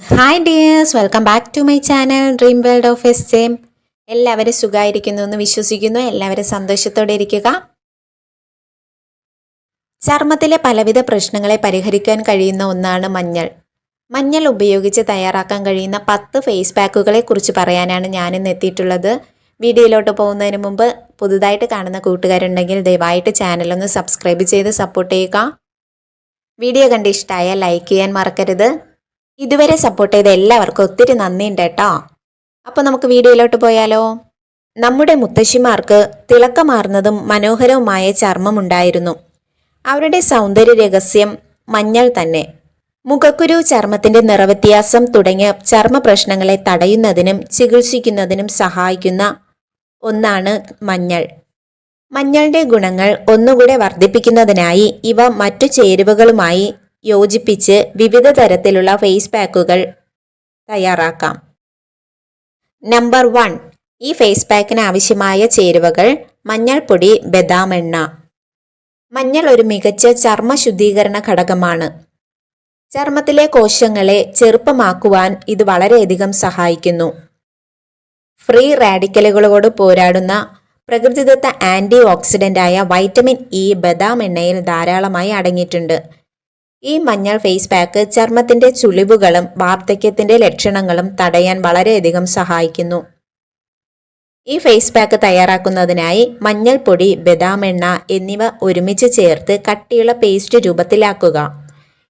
Hi dears welcome back to my channel dream world of S ജെയിം എല്ലാവരും സുഖമായിരിക്കുന്നു എന്ന് വിശ്വസിക്കുന്നു. എല്ലാവരും സന്തോഷത്തോടെ ഇരിക്കുക. ചർമ്മത്തിലെ പലവിധ പ്രശ്നങ്ങളെ പരിഹരിക്കാൻ കഴിയുന്ന ഒന്നാണ് മഞ്ഞൾ. മഞ്ഞൾ ഉപയോഗിച്ച് തയ്യാറാക്കാൻ കഴിയുന്ന പത്ത് ഫേസ് പാക്കുകളെ കുറിച്ച് പറയാനാണ് ഞാനിന്ന് എത്തിയിട്ടുള്ളത്. വീഡിയോയിലോട്ട് പോകുന്നതിന് മുമ്പ് പുതുതായിട്ട് കാണുന്ന കൂട്ടുകാരുണ്ടെങ്കിൽ ദയവായിട്ട് ചാനലൊന്ന് സബ്സ്ക്രൈബ് ചെയ്ത് സപ്പോർട്ട് ചെയ്യുക. വീഡിയോ കണ്ട് ഇഷ്ടമായാൽ ലൈക്ക് ചെയ്യാൻ മറക്കരുത്. ഇതുവരെ സപ്പോർട്ട് ചെയ്ത എല്ലാവർക്കും ഒത്തിരി നന്ദിയുണ്ട് കേട്ടോ. അപ്പോൾ നമുക്ക് വീഡിയോയിലോട്ട് പോയാലോ? നമ്മുടെ മുത്തശ്ശിമാർക്ക് തിളക്കമാർന്നതും മനോഹരവുമായ ചർമ്മമുണ്ടായിരുന്നു. അവരുടെ സൗന്ദര്യ രഹസ്യം മഞ്ഞൾ തന്നെ. മുഖക്കുരു ചർമ്മത്തിന്റെ നിറവ്യത്യാസം തുടങ്ങിയ ചർമ്മ പ്രശ്നങ്ങളെ തടയുന്നതിനും ചികിത്സിക്കുന്നതിനും സഹായിക്കുന്ന ഒന്നാണ് മഞ്ഞൾ. മഞ്ഞളുടെ ഗുണങ്ങൾ ഒന്നുകൂടെ വർദ്ധിപ്പിക്കുന്നതിനായി ഇവ മറ്റു ചേരുവകളുമായി യോജിപ്പിച്ച് വിവിധ തരത്തിലുള്ള ഫേസ് പാക്കുകൾ തയ്യാറാക്കാം. നമ്പർ വൺ ഈ ഫേസ് പാക്കിന് ആവശ്യമായ ചേരുവകൾ മഞ്ഞൾപ്പൊടി ബദാം എണ്ണ. മഞ്ഞൾ ഒരു മികച്ച ചർമ്മ ശുദ്ധീകരണ ഘടകമാണ്. ചർമ്മത്തിലെ കോശങ്ങളെ ചെറുപ്പമാക്കുവാൻ ഇത് വളരെയധികം സഹായിക്കുന്നു. ഫ്രീ റാഡിക്കലുകളോട് പോരാടുന്ന പ്രകൃതിദത്ത ആന്റി ഓക്സിഡന്റായ വൈറ്റമിൻ ഇ ബദാം എണ്ണയിൽ ധാരാളമായി അടങ്ങിയിട്ടുണ്ട്. ഈ മഞ്ഞൾ ഫേസ് പാക്ക് ചർമ്മത്തിന്റെ ചുളിവുകളും വാർദ്ധക്യത്തിന്റെ ലക്ഷണങ്ങളും തടയാൻ വളരെയധികം സഹായിക്കുന്നു. ഈ ഫേസ് പാക്ക് തയ്യാറാക്കുന്നതിനായി മഞ്ഞൾപ്പൊടി ബദാം എണ്ണ എന്നിവ ഒരുമിച്ച് ചേർത്ത് കട്ടിയുള്ള പേസ്റ്റ് രൂപത്തിലാക്കുക.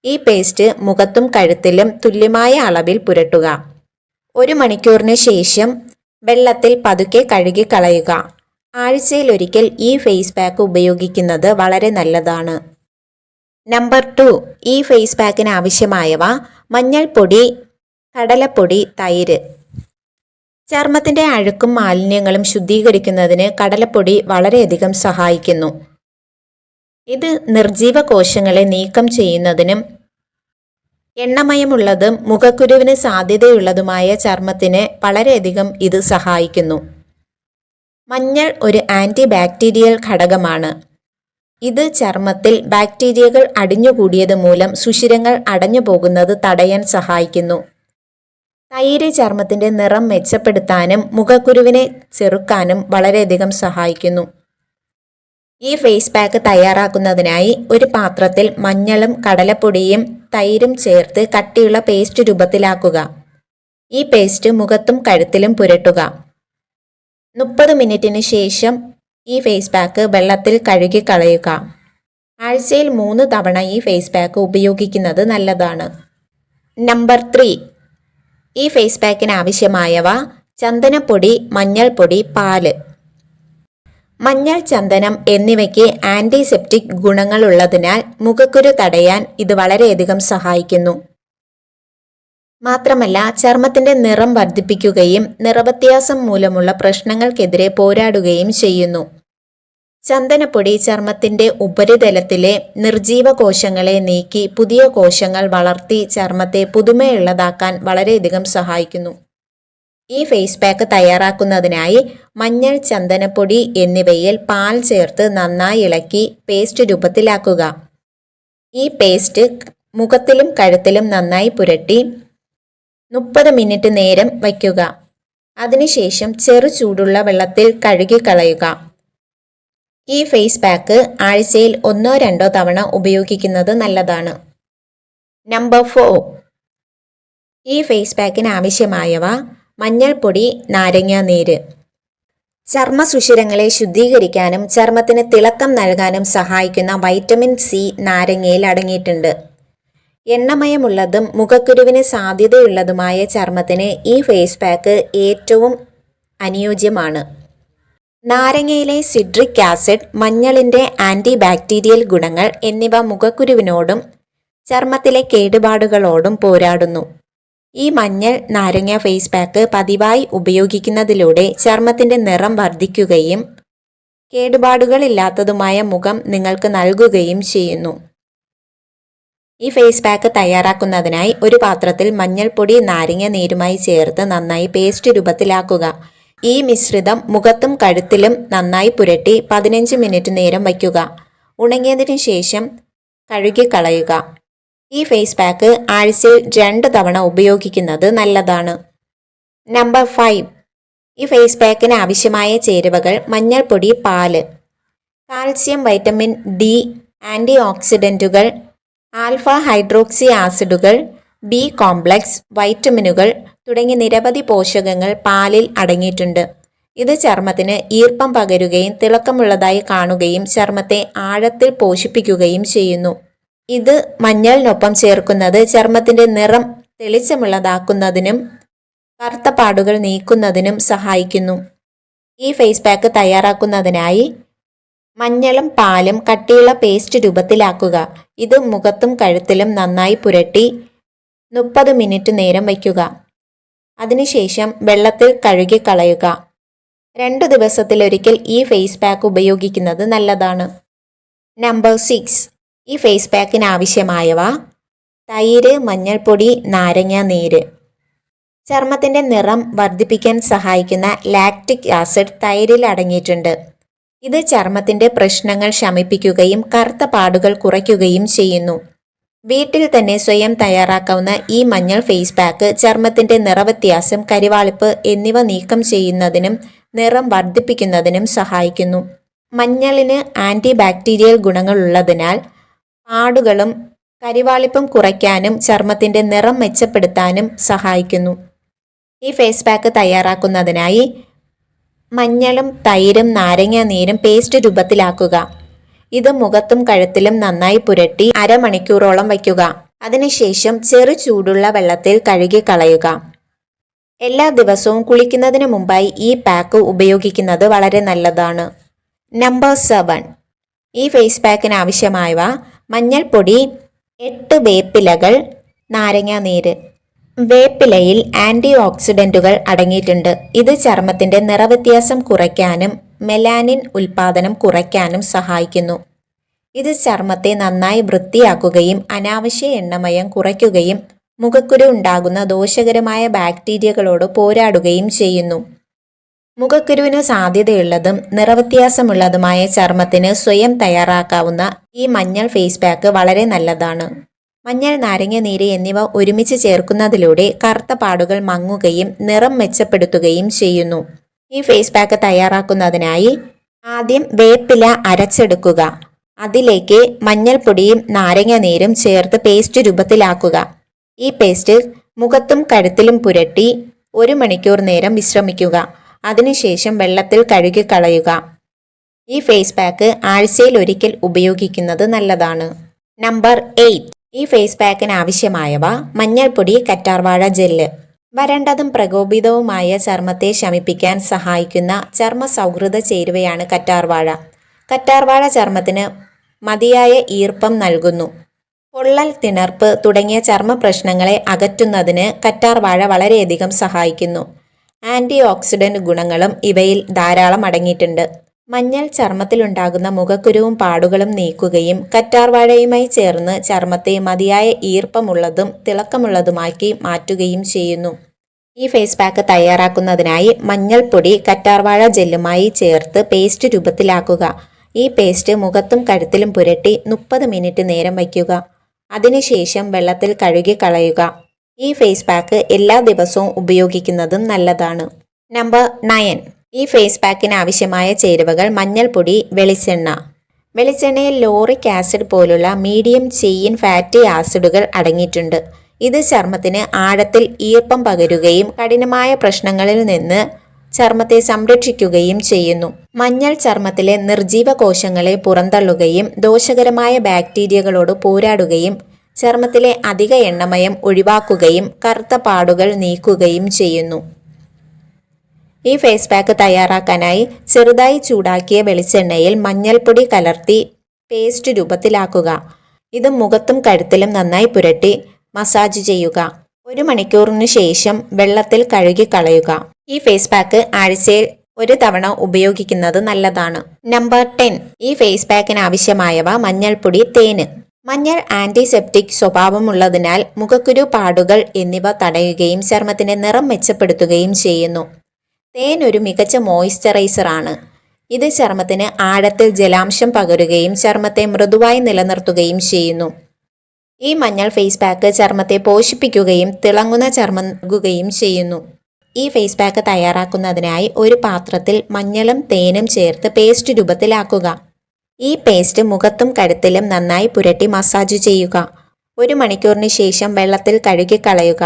ഈ പേസ്റ്റ് മുഖത്തും കഴുത്തിലും തുല്യമായ അളവിൽ പുരട്ടുക. ഒരു മണിക്കൂറിന് ശേഷം വെള്ളത്തിൽ പതുക്കെ കഴുകി കളയുക. ആഴ്ചയിലൊരിക്കൽ ഈ ഫേസ് പാക്ക് ഉപയോഗിക്കുന്നത് വളരെ നല്ലതാണ്. നമ്പർ ടു ഈ ഫേസ് പാക്കിന് ആവശ്യമായവ മഞ്ഞൾപ്പൊടി കടലപ്പൊടി തൈര്. ചർമ്മത്തിന്റെ അഴുക്കും മാലിന്യങ്ങളും ശുദ്ധീകരിക്കുന്നതിന് കടലപ്പൊടി വളരെയധികം സഹായിക്കുന്നു. ഇത് നിർജീവ കോശങ്ങളെ നീക്കം ചെയ്യുന്നതിനും എണ്ണമയമുള്ളതും മുഖക്കുരുവിന് സാധ്യതയുള്ളതുമായ ചർമ്മത്തിന് വളരെയധികം ഇത് സഹായിക്കുന്നു. മഞ്ഞൾ ഒരു ആന്റി ബാക്ടീരിയൽ ഘടകമാണ്. ഇത് ചർമ്മത്തിൽ ബാക്ടീരിയകൾ അടിഞ്ഞുകൂടിയത് മൂലം സുഷിരങ്ങൾ അടഞ്ഞു പോകുന്നത് തടയാൻ സഹായിക്കുന്നു. തൈര് ചർമ്മത്തിന്റെ നിറം മെച്ചപ്പെടുത്താനും മുഖക്കുരുവിനെ ചെറുക്കാനും വളരെയധികം സഹായിക്കുന്നു. ഈ ഫേസ് പാക്ക് തയ്യാറാക്കുന്നതിനായി ഒരു പാത്രത്തിൽ മഞ്ഞളും കടലപ്പൊടിയും തൈരും ചേർത്ത് കട്ടിയുള്ള പേസ്റ്റ് രൂപത്തിലാക്കുക. ഈ പേസ്റ്റ് മുഖത്തും കഴുത്തിലും പുരട്ടുക. മുപ്പത് മിനിറ്റിന് ശേഷം ഈ ഫേസ് പാക്ക് വെള്ളത്തിൽ കഴുകി കളയുക. ആഴ്ചയിൽ മൂന്ന് തവണ ഈ ഫേസ് പാക്ക് ഉപയോഗിക്കുന്നത് നല്ലതാണ്. നമ്പർ ത്രീ ഈ ഫേസ് പാക്കിന് ആവശ്യമായവ ചന്ദനപ്പൊടി മഞ്ഞൾപ്പൊടി പാൽ. മഞ്ഞൾ ചന്ദനം എന്നിവയ്ക്ക് ആന്റിസെപ്റ്റിക് ഗുണങ്ങളുള്ളതിനാൽ മുഖക്കുരു തടയാൻ ഇത് വളരെയധികം സഹായിക്കുന്നു. മാത്രമല്ല ചർമ്മത്തിന്റെ നിറം വർദ്ധിപ്പിക്കുകയും നിറവ്യത്യാസം മൂലമുള്ള പ്രശ്നങ്ങൾക്കെതിരെ പോരാടുകയും ചെയ്യുന്നു. ചന്ദനപ്പൊടി ചർമ്മത്തിന്റെ ഉപരിതലത്തിലെ നിർജീവ കോശങ്ങളെ നീക്കി പുതിയ കോശങ്ങൾ വളർത്തി ചർമ്മത്തെ പുതുമയുള്ളതാക്കാൻ വളരെയധികം സഹായിക്കുന്നു. ഈ ഫേസ് പാക്ക് തയ്യാറാക്കുന്നതിനായി മഞ്ഞൾ ചന്ദനപ്പൊടി എന്നിവയിൽ പാൽ ചേർത്ത് നന്നായി ഇളക്കി പേസ്റ്റ് രൂപത്തിലാക്കുക. ഈ പേസ്റ്റ് മുഖത്തിലും കഴുത്തിലും നന്നായി പുരട്ടി മുപ്പത് മിനിറ്റ് നേരം വയ്ക്കുക. അതിനുശേഷം ചെറു ചൂടുള്ള വെള്ളത്തിൽ കഴുകി കളയുക ഈ ഫേസ് പാക്ക് ആഴ്ചയിൽ ഒന്നോ രണ്ടോ തവണ ഉപയോഗിക്കുന്നത് നല്ലതാണ്. നമ്പർ ഫോർ ഈ ഫേസ് പാക്കിന് ആവശ്യമായവ മഞ്ഞൾപ്പൊടി നാരങ്ങ നീര്. ചർമ്മ സുഷിരങ്ങളെ ശുദ്ധീകരിക്കാനും ചർമ്മത്തിന് തിളക്കം നൽകാനും സഹായിക്കുന്ന വൈറ്റമിൻ സി നാരങ്ങയിൽ അടങ്ങിയിട്ടുണ്ട്. എണ്ണമയമുള്ളതും മുഖക്കുരുവിന് സാധ്യതയുള്ളതുമായ ചർമ്മത്തിന് ഈ ഫേസ് പാക്ക് ഏറ്റവും അനുയോജ്യമാണ്. നാരങ്ങയിലെ സിഡ്രിക് ആസിഡ് മഞ്ഞളിന്റെ ആന്റി ബാക്ടീരിയൽ ഗുണങ്ങൾ എന്നിവ മുഖക്കുരുവിനോടും ചർമ്മത്തിലെ കേടുപാടുകളോടും പോരാടുന്നു. ഈ മഞ്ഞൾ നാരങ്ങ ഫേസ് പാക്ക് പതിവായി ഉപയോഗിക്കുന്നതിലൂടെ ചർമ്മത്തിന്റെ നിറം വർദ്ധിക്കുകയും കേടുപാടുകളില്ലാത്തതുമായ മുഖം നിങ്ങൾക്ക് നൽകുകയും ചെയ്യുന്നു. ഈ ഫേസ് പാക്ക് തയ്യാറാക്കുന്നതിനായി ഒരു പാത്രത്തിൽ മഞ്ഞൾപ്പൊടി നാരങ്ങ നീരുമായി ചേർത്ത് നന്നായി പേസ്റ്റ് രൂപത്തിലാക്കുക. ഈ മിശ്രിതം മുഖത്തും കഴുത്തിലും നന്നായി പുരട്ടി പതിനഞ്ച് മിനിറ്റ് നേരം വയ്ക്കുക. ഉണങ്ങിയതിനു ശേഷം കഴുകിക്കളയുക. ഈ ഫേസ് പാക്ക് ആഴ്ചയിൽ രണ്ട് തവണ ഉപയോഗിക്കുന്നത് നല്ലതാണ്. നമ്പർ ഫൈവ് ഈ ഫേസ് പാക്കിന് ആവശ്യമായ ചേരുവകൾ മഞ്ഞൾപ്പൊടി പാൽ. കാൽസ്യം വൈറ്റമിൻ ഡി ആന്റി ഓക്സിഡന്റുകൾ ആൽഫ ഹൈഡ്രോക്സി ആസിഡുകൾ ബി കോംപ്ലക്സ് വൈറ്റമിനുകൾ തുടങ്ങി നിരവധി പോഷകങ്ങൾ പാലിൽ അടങ്ങിയിട്ടുണ്ട്. ഇത് ചർമ്മത്തിന് ഈർപ്പം പകരുകയും തിളക്കമുള്ളതായി കാണുകയും ചർമ്മത്തെ ആഴത്തിൽ പോഷിപ്പിക്കുകയും ചെയ്യുന്നു. ഇത് മഞ്ഞളിനൊപ്പം ചേർക്കുന്നത് ചർമ്മത്തിന്റെ നിറം തെളിച്ചമുള്ളതാക്കുന്നതിനും കറുത്ത പാടുകൾ നീക്കുന്നതിനും സഹായിക്കുന്നു. ഈ ഫേസ് പാക്ക് തയ്യാറാക്കുന്നതിനായി മഞ്ഞളും പാലും കട്ടിയുള്ള പേസ്റ്റ് രൂപത്തിലാക്കുക. ഇത് മുഖത്തും കഴുത്തിലും നന്നായി പുരട്ടി മുപ്പത് മിനിറ്റ് നേരം വയ്ക്കുക. അതിനുശേഷം വെള്ളത്തിൽ കഴുകി കളയുക. രണ്ടു ദിവസത്തിലൊരിക്കൽ ഈ ഫേസ് പാക്ക് ഉപയോഗിക്കുന്നത് നല്ലതാണ്. നമ്പർ സിക്സ് ഈ ഫേസ് പാക്കിന് ആവശ്യമായവ തൈര് മഞ്ഞൾപ്പൊടി നാരങ്ങ നീര്. ചർമ്മത്തിന്റെ നിറം വർദ്ധിപ്പിക്കാൻ സഹായിക്കുന്ന ലാക്റ്റിക് ആസിഡ് തൈരിൽ അടങ്ങിയിട്ടുണ്ട്. ഇത് ചർമ്മത്തിന്റെ പ്രശ്നങ്ങൾ ശമിപ്പിക്കുകയും കറുത്ത പാടുകൾ കുറയ്ക്കുകയും ചെയ്യുന്നു. വീട്ടിൽ തന്നെ സ്വയം തയ്യാറാക്കാവുന്ന ഈ മഞ്ഞൾ ഫേസ് പാക്ക് ചർമ്മത്തിന്റെ നിറവ്യത്യാസം കരിവാളിപ്പ് എന്നിവ നീക്കം ചെയ്യുന്നതിനും നിറം വർദ്ധിപ്പിക്കുന്നതിനും സഹായിക്കുന്നു. മഞ്ഞളിന് ആന്റി ബാക്ടീരിയൽ ഗുണങ്ങളുള്ളതിനാൽ പാടുകളും കരിവാളിപ്പും കുറയ്ക്കാനും ചർമ്മത്തിന്റെ നിറം മെച്ചപ്പെടുത്താനും സഹായിക്കുന്നു. ഈ ഫേസ് പാക്ക് തയ്യാറാക്കുന്നതിനായി മഞ്ഞളും തൈരും നാരങ്ങ നീരും പേസ്റ്റ് രൂപത്തിലാക്കുക. ഇത് മുഖത്തും കഴുത്തിലും നന്നായി പുരട്ടി അരമണിക്കൂറോളം വയ്ക്കുക. അതിനുശേഷം ചെറു ചൂടുള്ള വെള്ളത്തിൽ കഴുകി കളയുക. എല്ലാ ദിവസവും കുളിക്കുന്നതിന് മുമ്പായി ഈ പാക്ക് ഉപയോഗിക്കുന്നത് വളരെ നല്ലതാണ്. Number seven. ഈ ഫേസ് പാക്കിന് ആവശ്യമായവ മഞ്ഞൾപ്പൊടി എട്ട് വേപ്പിലകൾ നാരങ്ങ നീര്. വേപ്പിലയിൽ ആന്റി ഓക്സിഡന്റുകൾ അടങ്ങിയിട്ടുണ്ട്. ഇത് ചർമ്മത്തിന്റെ നിറവ്യത്യാസം കുറയ്ക്കാനും മെലാനിൻ ഉൽപാദനം കുറയ്ക്കാനും സഹായിക്കുന്നു. ഇത് ചർമ്മത്തെ നന്നായി വൃത്തിയാക്കുകയും അനാവശ്യ എണ്ണമയം കുറയ്ക്കുകയും മുഖക്കുരു ഉണ്ടാകുന്ന ദോഷകരമായ ബാക്ടീരിയകളോട് പോരാടുകയും ചെയ്യുന്നു. മുഖക്കുരുവിന് സാധ്യതയുള്ളതും നിറവ്യത്യാസമുള്ളതുമായ ചർമ്മത്തിന് സ്വയം തയ്യാറാക്കാവുന്ന ഈ മഞ്ഞൾ ഫേസ് പാക്ക് വളരെ നല്ലതാണ്. മഞ്ഞൾ നാരങ്ങ നീര് എന്നിവ ഒരുമിച്ച് ചേർക്കുന്നതിലൂടെ കറുത്ത പാടുകൾ മങ്ങുകയും നിറം മെച്ചപ്പെടുത്തുകയും ചെയ്യുന്നു. ഈ ഫേസ് പാക്ക് തയ്യാറാക്കുന്നതിനായി ആദ്യം വേപ്പില അരച്ചെടുക്കുക. അതിലേക്ക് മഞ്ഞൾപ്പൊടിയും നാരങ്ങ നീരും ചേർത്ത് പേസ്റ്റ് രൂപത്തിലാക്കുക. ഈ പേസ്റ്റ് മുഖത്തും കഴുത്തിലും പുരട്ടി ഒരു മണിക്കൂർ നേരം വിശ്രമിക്കുക. അതിനുശേഷം വെള്ളത്തിൽ കഴുകി കളയുക. ഈ ഫേസ് പാക്ക് ആഴ്ചയിൽ ഒരിക്കൽ ഉപയോഗിക്കുന്നത് നല്ലതാണ്. നമ്പർ എയ്റ്റ് ഈ ഫേസ് പാക്കിന് ആവശ്യമായവ മഞ്ഞൾപ്പൊടി കറ്റാർവാഴ ജെല്ല്. വരണ്ടതും പ്രകോപിതവുമായ ചർമ്മത്തെ ശമിപ്പിക്കാൻ സഹായിക്കുന്ന ചർമ്മ സൗഹൃദ ചേരുവയാണ് കറ്റാർവാഴ. കറ്റാർവാഴ ചർമ്മത്തിന് മതിയായ ഈർപ്പം നൽകുന്നു. പൊള്ളൽ തിണർപ്പ് തുടങ്ങിയ ചർമ്മ പ്രശ്നങ്ങളെ അകറ്റുന്നതിന് കറ്റാർവാഴ വളരെയധികം സഹായിക്കുന്നു. ആന്റി ഓക്സിഡന്റ് ഗുണങ്ങളും ഇവയിൽ ധാരാളം അടങ്ങിയിട്ടുണ്ട്. മഞ്ഞൾ ചർമ്മത്തിലുണ്ടാകുന്ന മുഖക്കുരുവും പാടുകളും നീക്കുകയും കറ്റാർവാഴയുമായി ചേർന്ന് ചർമ്മത്തെ മതിയായ ഈർപ്പമുള്ളതും തിളക്കമുള്ളതുമാക്കി മാറ്റുകയും ചെയ്യുന്നു. ഈ ഫേസ് പാക്ക് തയ്യാറാക്കുന്നതിനായി മഞ്ഞൾപ്പൊടി കറ്റാർവാഴ ജെല്ലുമായി ചേർത്ത് പേസ്റ്റ് രൂപത്തിലാക്കുക. ഈ പേസ്റ്റ് മുഖത്തും കഴുത്തിലും പുരട്ടി മുപ്പത് മിനിറ്റ് നേരം വയ്ക്കുക. അതിനുശേഷം വെള്ളത്തിൽ കഴുകി കളയുക. ഈ ഫേസ് പാക്ക് എല്ലാ ദിവസവും ഉപയോഗിക്കുന്നതും നല്ലതാണ്. നമ്പർ നയൻ ഈ ഫേസ് പാക്കിന് ആവശ്യമായ ചേരുവകൾ മഞ്ഞൾപ്പൊടി വെളിച്ചെണ്ണ. വെളിച്ചെണ്ണയിൽ ലോറിക് ആസിഡ് പോലുള്ള മീഡിയം ചെയിൻ ഫാറ്റി ആസിഡുകൾ അടങ്ങിയിട്ടുണ്ട്. ഇത് ചർമ്മത്തിന് ആഴത്തിൽ ഈർപ്പം പകരുകയും കഠിനമായ പ്രശ്നങ്ങളിൽ നിന്ന് ചർമ്മത്തെ സംരക്ഷിക്കുകയും ചെയ്യുന്നു. മഞ്ഞൾ ചർമ്മത്തിലെ നിർജീവ കോശങ്ങളെ പുറന്തള്ളുകയും ദോഷകരമായ ബാക്ടീരിയകളോട് പോരാടുകയും ചർമ്മത്തിലെ അധിക എണ്ണമയം ഒഴിവാക്കുകയും കറുത്ത പാടുകൾ നീക്കുകയും ചെയ്യുന്നു. ഈ ഫേസ് പാക്ക് തയ്യാറാക്കാനായി ചെറുതായി ചൂടാക്കിയ വെളിച്ചെണ്ണയിൽ മഞ്ഞൾപ്പൊടി കലർത്തി പേസ്റ്റ് രൂപത്തിലാക്കുക. ഇത് മുഖത്തും കഴുത്തിലും നന്നായി പുരട്ടി മസാജ് ചെയ്യുക. ഒരു മണിക്കൂറിന് ശേഷം വെള്ളത്തിൽ കഴുകി കളയുക. ഈ ഫേസ് പാക്ക് ആഴ്ചയിൽ ഒരു തവണ ഉപയോഗിക്കുന്നത് നല്ലതാണ്. നമ്പർ ടെൻ ഈ ഫേസ് പാക്കിന് ആവശ്യമായവ മഞ്ഞൾപ്പൊടി തേന്. മഞ്ഞൾ ആന്റിസെപ്റ്റിക് സ്വഭാവമുള്ളതിനാൽ മുഖക്കുരു പാടുകൾ എന്നിവ തടയുകയും ചർമ്മത്തിന്റെ നിറം മെച്ചപ്പെടുത്തുകയും ചെയ്യുന്നു. തേൻ ഒരു മികച്ച മോയ്സ്ചറൈസർ ആണ് ഇത് ചർമ്മത്തിന് ആഴത്തിൽ ജലാംശം പകരുകയും ചർമ്മത്തെ മൃദുവായി നിലനിർത്തുകയും ചെയ്യുന്നു. ഈ മഞ്ഞൾ ഫേസ് പാക്ക് ചർമ്മത്തെ പോഷിപ്പിക്കുകയും തിളങ്ങുന്ന ചർമ്മം നൽകുകയും ചെയ്യുന്നു. ഈ ഫേസ് പാക്ക് തയ്യാറാക്കുന്നതിനായി ഒരു പാത്രത്തിൽ മഞ്ഞളും തേനും ചേർത്ത് പേസ്റ്റ് രൂപത്തിലാക്കുക. ഈ പേസ്റ്റ് മുഖത്തും കഴുത്തിലും നന്നായി പുരട്ടി മസാജ് ചെയ്യുക. ഒരു മണിക്കൂറിന് ശേഷം വെള്ളത്തിൽ കഴുകി കളയുക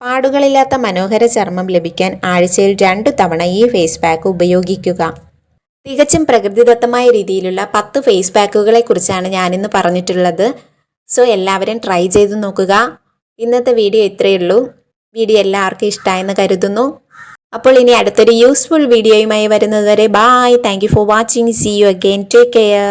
പാടുകളില്ലാത്ത മനോഹര ചർമ്മം ലഭിക്കാൻ ആഴ്ചയിൽ രണ്ടു തവണ ഈ ഫേസ് പാക്ക് ഉപയോഗിക്കുക. തികച്ചും പ്രകൃതിദത്തമായ രീതിയിലുള്ള പത്ത് ഫേസ് പാക്കുകളെ കുറിച്ചാണ് ഞാനിന്ന് പറഞ്ഞിട്ടുള്ളത്. സോ എല്ലാവരും ട്രൈ ചെയ്തു നോക്കുക. ഇന്നത്തെ വീഡിയോ ഇത്രയേ ഉള്ളൂ. വീഡിയോ എല്ലാവർക്കും ഇഷ്ടമായെന്ന് കരുതുന്നു. അപ്പോൾ ഇനി അടുത്തൊരു യൂസ്ഫുൾ വീഡിയോയുമായി വരുന്നതുവരെ bye thank for watching see you again take care